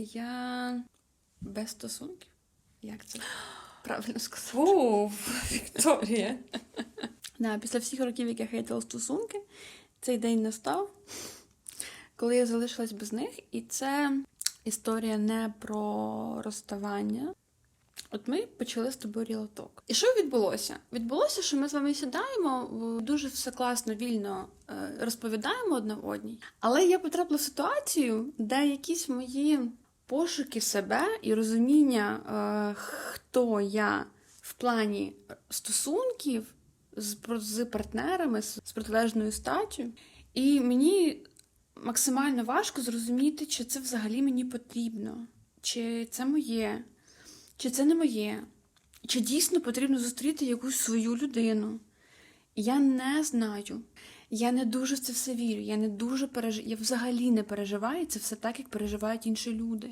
Я без стосунків. Як це правильно сказати? Фу, Вікторія. Да, після всіх років, як я хейтила стосунки, цей день настав, коли я залишилась без них, і це історія не про розставання. От ми почали з тобою рілоток. І що відбулося? Відбулося, що ми з вами сідаємо, дуже все класно, вільно е, розповідаємо одне одній. Але я потрапила в ситуацію, де якісь мої пошуки себе і розуміння, е, хто я в плані стосунків з, партнерами, з протилежною статтю. І мені максимально важко зрозуміти, чи це взагалі мені потрібно, чи це моє, чи це не моє, чи дійсно потрібно зустріти якусь свою людину. Я не знаю. Я не дуже в це все вірю. Я не дуже переж... Я взагалі не переживаю це все так, як переживають інші люди.